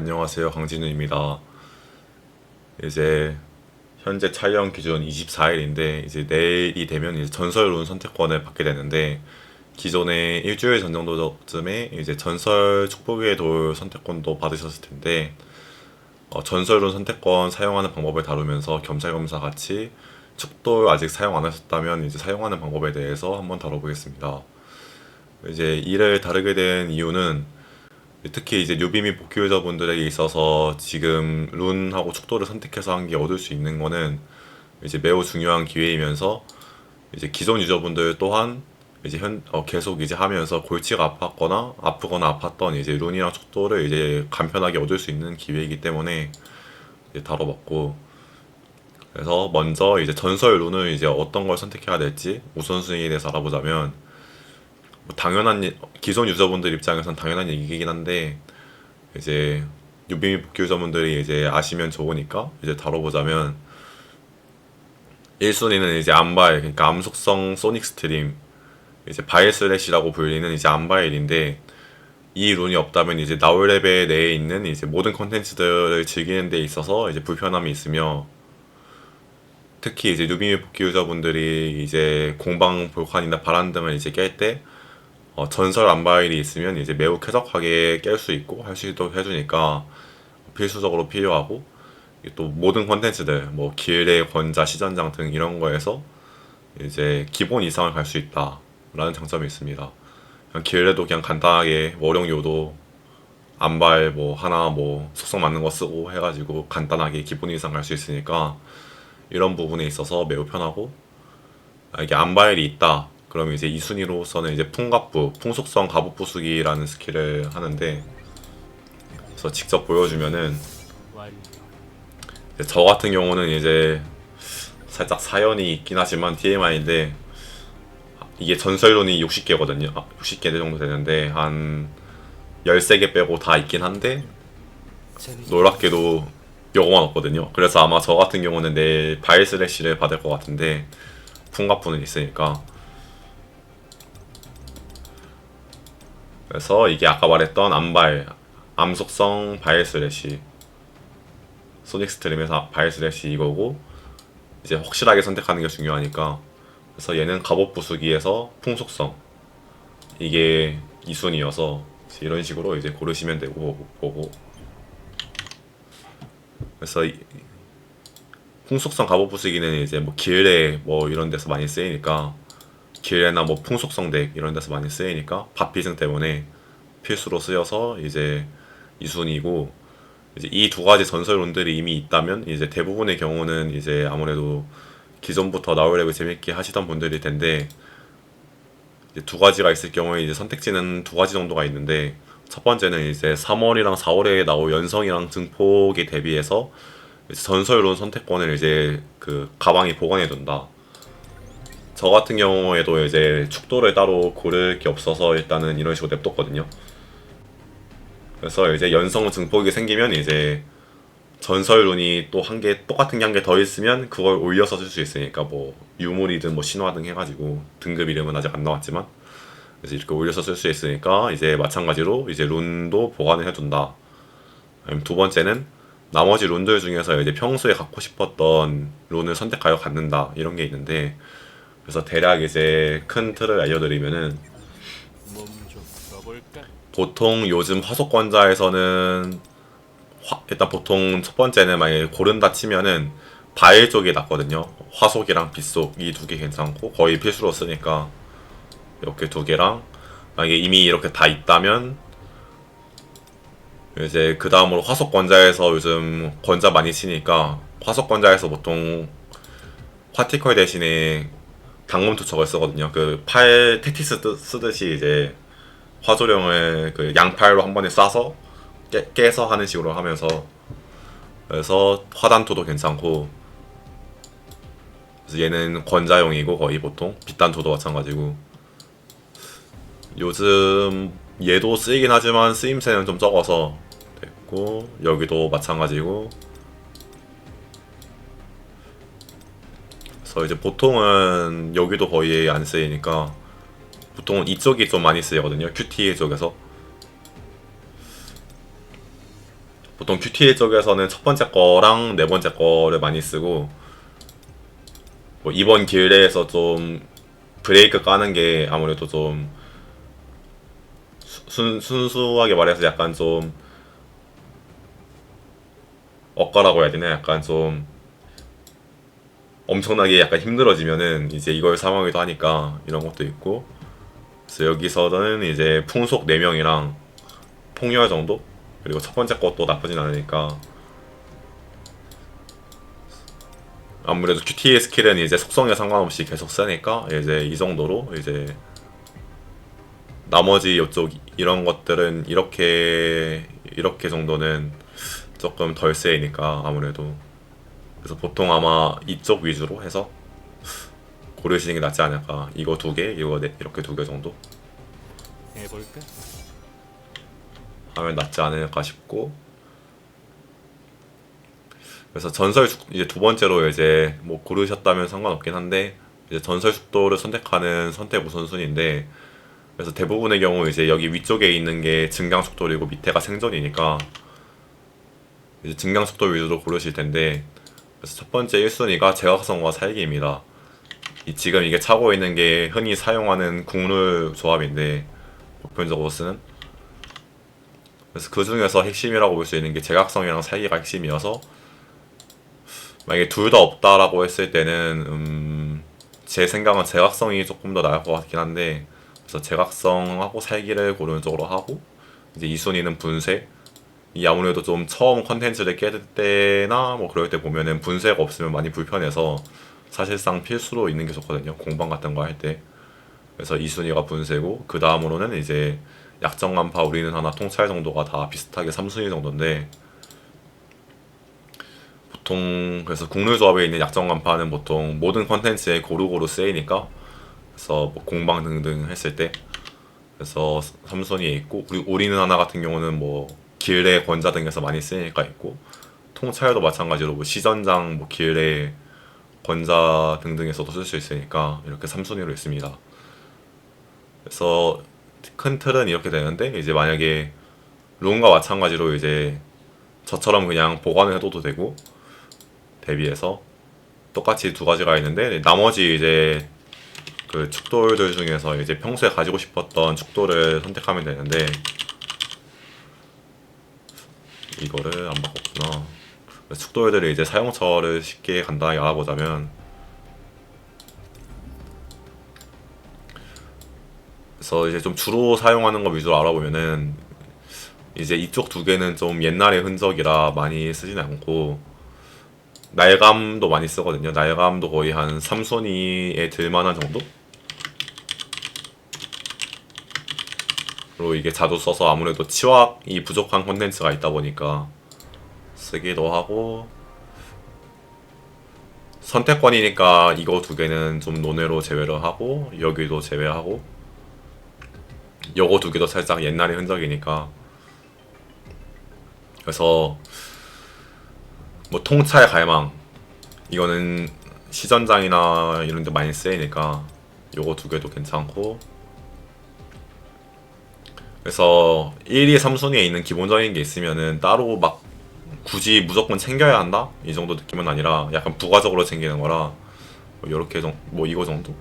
안녕하세요. 강진우입니다. 이제 현재 촬영 기준 24일인데 이제 내일이 되면 이제 전설룬 선택권을 받게 되는데 기존에 일주일 전 정도쯤에 이제 전설 축복의 돌 선택권도 받으셨을 텐데 어, 전설룬 선택권 사용하는 방법을 다루면서 겸사겸사 같이 축돌 아직 사용 안 하셨다면 이제 사용하는 방법에 대해서 한번 다뤄보겠습니다. 이제 이를 다루게 된 이유는 특히 이제 뉴비 및 복귀 유저분들에게 있어서 지금 룬하고 축도를 선택해서 한 게 얻을 수 있는 거는 이제 매우 중요한 기회이면서 이제 기존 유저분들 또한 이제 현 어, 계속 이제 하면서 골치가 아팠거나 아프거나 아팠던 이제 룬이랑 축도를 이제 간편하게 얻을 수 있는 기회이기 때문에 이제 다뤄봤고 그래서 먼저 이제 전설 룬을 이제 어떤 걸 선택해야 될지 우선순위에 대해서 알아보자면 뭐 당연한 일- 기존 유저분들 입장에선 당연한 얘기긴 한데 이제 뉴비 복귀 유저분들이 이제 아시면 좋으니까 이제 다뤄보자면 1순위는 이제 암바일 그러니까 암속성 소닉 스트림 이제 바일 슬래시라고 불리는 이제 암바일인데 이 룬이 없다면 이제 나올 레벨 내에 있는 이제 모든 컨텐츠들을 즐기는 데 있어서 이제 불편함이 있으며 특히 이제 및 복귀 유저분들이 이제 공방 볼칸이나 바람 등을 이제 깰 때 어, 전설 안바일이 있으면 이제 매우 쾌적하게 깰 수 있고 할수 있도록 해주니까 필수적으로 필요하고 또 모든 컨텐츠들 뭐 길의 권자 시전장 등 이런 거에서 이제 기본 이상을 갈 수 있다라는 장점이 있습니다. 그냥 길에도 그냥 간단하게 월용 요도 안발 뭐 하나 뭐 속성 맞는 거 쓰고 해가지고 간단하게 기본 이상 갈 수 있으니까 이런 부분에 있어서 매우 편하고 아, 이게 안바일이 있다. 그러면 이제 2순위로서는 이제 풍갑부, 풍속성 갑옷 부수기라는 스킬을 하는데 그래서 직접 보여주면은 저 같은 경우는 이제 살짝 사연이 있긴 하지만 TMI인데 이게 전설론이 60개거든요. 아, 60개 정도 되는데 한 13개 빼고 다 있긴 한데 놀랍게도 요거만 없거든요. 그래서 아마 저 같은 경우는 내일 바일 슬래시를 받을 것 같은데 풍갑부는 있으니까 그래서 이게 아까 말했던 암발, 암속성 바일 슬래시 소닉 스트림에서 바일 슬래시 이거고 이제 확실하게 선택하는 게 중요하니까. 그래서 얘는 갑옷 부수기에서 풍속성. 이게 2순위여서 이런 식으로 이제 고르시면 되고 보고. 그래서 이- 풍속성 갑옷 부수기는 이제 뭐 길에 뭐 이런 데서 많이 쓰이니까 길에나 뭐 풍속성 덱 이런 데서 많이 쓰이니까 밥피승 때문에 필수로 쓰여서 이제 2순위고 이제 이 두 가지 전설론들이 이미 있다면 이제 대부분의 경우는 이제 아무래도 기존부터 나올랩을 재밌게 하시던 분들일 텐데 이제 두 가지가 있을 경우에 이제 선택지는 두 가지 정도가 있는데 첫 번째는 이제 3월이랑 4월에 나올 연성이랑 증폭에 대비해서 전설론 선택권을 이제 그 가방에 보관해 둔다. 저 같은 경우에도 이제 축도를 따로 고를 게 없어서 일단은 이런 식으로 냅뒀거든요. 그래서 이제 연성 증폭이 생기면 이제 전설룬이 또 한 개 똑같은 게 한 개 더 있으면 그걸 올려서 쓸 수 있으니까 뭐 유물이든 뭐 신화 등 해가지고 등급 이름은 아직 안 나왔지만 그래서 이렇게 올려서 쓸 수 있으니까 이제 마찬가지로 이제 룬도 보관을 해둔다. 두 번째는 나머지 룬들 중에서 이제 평소에 갖고 싶었던 룬을 선택하여 갖는다 이런 게 있는데 그래서 대략 이제 큰 틀을 알려드리면은? 보통 요즘 화속권자에서는 화- 일단 보통 첫 번째는 만약에 고른다 치면은 바일 쪽이 낫거든요. 화속이랑 빛속 이 두 개 괜찮고 거의 필수로 쓰니까 이렇게 두 개랑 만약에 이미 이렇게 다 있다면 이제 그 다음으로 화속 권자에서 요즘 권자 많이 치니까 화속 권자에서 보통 화티컬 대신에 방문 투척을 쓰거든요. 그 팔 테티스 뜨- 쓰듯이 이제 화조령을 그 양팔로 한 번에 쏴서 깨, 깨서 하는 식으로 하면서 그래서 화단토도 괜찮고 그래서 얘는 권자용이고 거의 보통 빛단토도 마찬가지고 요즘 얘도 쓰이긴 하지만 쓰임새는 좀 적어서 됐고 여기도 마찬가지고 그래서 이제 보통은 여기도 거의 안 쓰이니까 보통은 이쪽이 좀 많이 쓰이거든요. QT 쪽에서. 보통 QTA 쪽에서는 첫 번째 거랑 네 번째 거를 많이 쓰고 뭐 이번 길대에서 좀 브레이크 까는 게 아무래도 좀 수- 순, 순수하게 말해서 약간 좀 엇가라고 해야 되나 약간 좀 엄청나게 약간 힘들어지면은 이제 이걸 사용하기도 하니까 이런 것도 있고. 그래서 여기서는 이제 풍속 4명이랑 폭렬 정도? 그리고 첫 번째 것도 나쁘진 않으니까. 아무래도 QTA 스킬은 이제 속성에 상관없이 계속 쓰니까 이제 이 정도로 이제 나머지 이쪽 이런 것들은 이렇게 이렇게 정도는 조금 덜 세이니까 아무래도 그래서 보통 아마 이쪽 위주로 해서 고르시는 게 낫지 않을까. 이거 두 개 이거 네, 이렇게 두 개 정도? 해볼까? 하면 낫지 않을까 싶고. 그래서 전설 숙 이제 두 번째로 이제 뭐 고르셨다면 상관없긴 한데 이제 전설 숙도를 선택하는 선택 우선순위인데 그래서 대부분의 경우 이제 여기 위쪽에 있는 게 증강 속도이고 밑에가 생존이니까 이제 증강 속도 위주로 고르실 텐데 그래서 첫 번째 1순위가 제각성과 살기입니다. 이 지금 이게 차고 있는 게 흔히 사용하는 국룰 조합인데 보편적으로 쓰는 그래서 그 중에서 핵심이라고 볼 수 있는 게 제각성이랑 살기가 핵심이어서 만약에 둘 다 없다라고 했을 때는 음, 제 생각은 제각성이 조금 더 나을 것 같긴 한데 그래서 제각성하고 살기를 고르는 쪽으로 하고 이제 2순위는 분쇄 이 아무래도 좀 처음 컨텐츠를 깰 때나 뭐 그럴 때 보면은 분쇄가 없으면 많이 불편해서 사실상 필수로 있는 게 좋거든요. 공방 같은 거 할 때. 그래서 2순위가 분쇄고 그 다음으로는 이제 약정 간파 우리는 하나 통찰 정도가 다 비슷하게 3순위 정도인데 보통 그래서 국룰 조합에 있는 약정 간파는 보통 모든 컨텐츠에 고루고루 쓰이니까 그래서 뭐 공방 등등 했을 때 그래서 3순위에 있고 우리 우리는 하나 같은 경우는 뭐 길래 권자 등에서 많이 쓰이니까 있고 통찰도 마찬가지로 뭐 시전장 뭐 길래 권자 등등에서도 쓸 수 있으니까 이렇게 3순위로 있습니다. 그래서 큰 틀은 이렇게 되는데 이제 만약에 룬과 마찬가지로 이제 저처럼 그냥 보관을 해둬도 되고 대비해서 똑같이 두 가지가 있는데 나머지 이제 그 축돌들 중에서 이제 평소에 가지고 싶었던 축돌을 선택하면 되는데 이거를 안 바꿨구나. 축돌들의 이제 사용처를 쉽게 간단하게 알아보자면 그래서 이제 좀 주로 사용하는 거 위주로 알아보면은 이제 이쪽 두 개는 좀 옛날의 흔적이라 많이 쓰진 않고 날감도 많이 쓰거든요. 날감도 거의 한 3순위에 들만한 정도? 그리고 이게 자주 써서 아무래도 치확이 부족한 콘텐츠가 있다 보니까 쓰기도 하고 선택권이니까 이거 두 개는 좀 논외로 제외를 하고 여기도 제외하고 요거 두 개도 살짝 옛날의 흔적이니까 그래서 뭐 통찰 갈망 이거는 시전장이나 이런 데 많이 쓰이니까 요거 두 개도 괜찮고 그래서 1, 2, 3순위에 있는 기본적인 게 있으면은 따로 막 굳이 무조건 챙겨야 한다? 이 정도 느낌은 아니라 약간 부가적으로 챙기는 거라 뭐 요렇게 정, 뭐 이거 정도?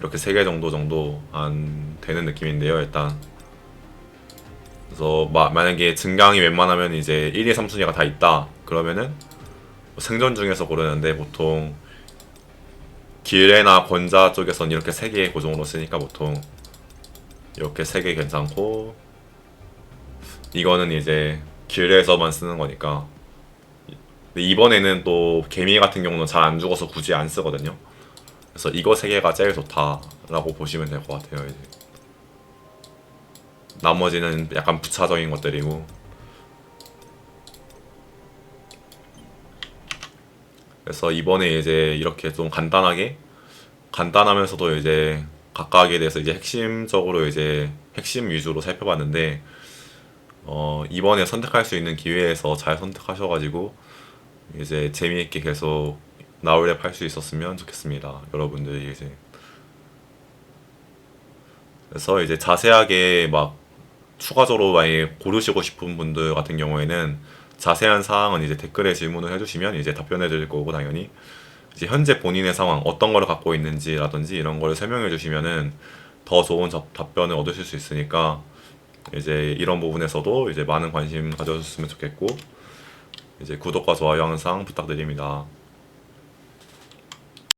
이렇게 세 개 정도 정도 안 되는 느낌인데요 일단 그래서 마, 만약에 증강이 웬만하면 이제 1, 2, 3순위가 다 있다 그러면은 뭐 생존 중에서 고르는데 보통 길레나 권자 쪽에선 이렇게 세 개의 고정으로 쓰니까 보통 이렇게 세 개 괜찮고 이거는 이제 길레에서만 쓰는 거니까. 이번에는 또 개미 같은 경우는 잘 안 죽어서 굳이 안 쓰거든요. 그래서 이거 세 개가 제일 좋다라고 보시면 될 것 같아요 이제. 나머지는 약간 부차적인 것들이고. 그래서 이번에 이제 이렇게 좀 간단하게 간단하면서도 이제 각각에 대해서 이제 핵심적으로 이제 핵심 위주로 살펴봤는데 어 이번에 선택할 수 있는 기회에서 잘 선택하셔가지고 이제 재미있게 계속 나올 랩 할 수 있었으면 좋겠습니다 여러분들이 이제. 그래서 이제 자세하게 막 추가적으로 만약에 고르시고 싶은 분들 같은 경우에는 자세한 사항은 이제 댓글에 질문을 해주시면 이제 답변해 드릴 거고 당연히 이제 현재 본인의 상황 어떤 거를 갖고 있는지라든지 이런 거를 설명해 주시면은 더 좋은 답- 답변을 얻으실 수 있으니까 이제 이런 부분에서도 이제 많은 관심 가져주셨으면 좋겠고 이제 구독과 좋아요 항상 부탁드립니다.